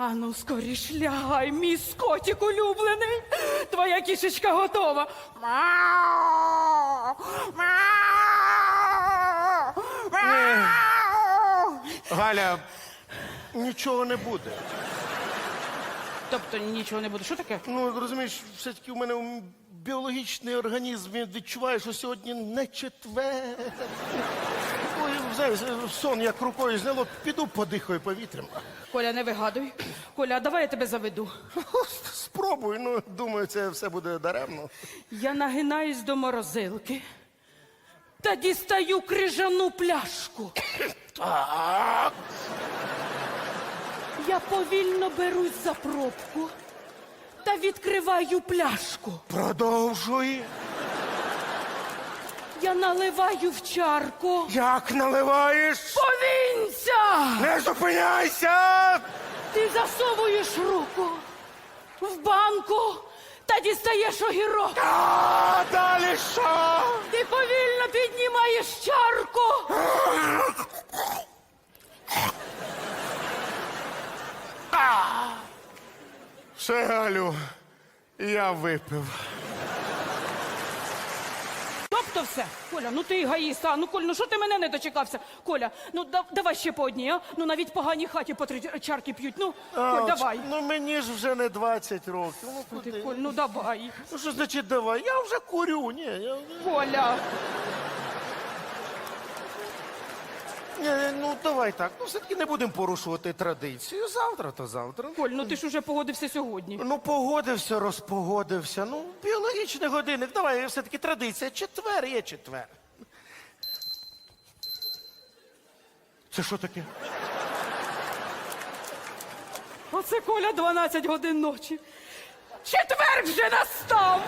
Ану, скоріш лягай, мій скотик улюблений. Твоя кішечка готова. Мяу! Мяу! Мяу! Галя, нічого не буде. Тобто нічого не буде. Що таке? Ну, розумієш, все-таки у мене біологічний організм він відчуває, що сьогодні не четвер. Сон як рукою зняло, піду подихаю повітрям. Коля, не вигадуй. Коля, давай я тебе заведу. Спробуй, ну, думаю, це все буде даремно. Я нагинаюсь до морозилки та дістаю крижану пляшку. Так. Я повільно берусь за пробку та відкриваю пляшку. Продовжуй. Я наливаю в чарку. Як наливаєш? Повінця! Не зупиняйся! Ти засовуєш руку в банку та дістаєш огірок. А далі що? Ти повільно піднімаєш чарку. Все, Галю, я випив. Тобто все. Коля, ну ти егоїст, а ну Коль, ну що ти мене не дочекався? Коля, ну да- давай ще по одній, а? Ну навіть погані хаті по три чарки п'ють. Ну, Коль, давай. Ну мені ж вже не 20 років. Ну, Ти, куди? Коль, ну давай. Ну що значить давай? Я вже курю, ні. Я... Коля. Ні, ну давай так. Ну все-таки не будемо порушувати традицію. Завтра то завтра. Коль, ну ти ж уже погодився сьогодні. Ну, погодився, розпогодився. Ну, біологічний годинник. Давай, все-таки традиція. Четвер є четвер. Це що таке? Оце Коля 12 годин ночі. Четверг вже настав.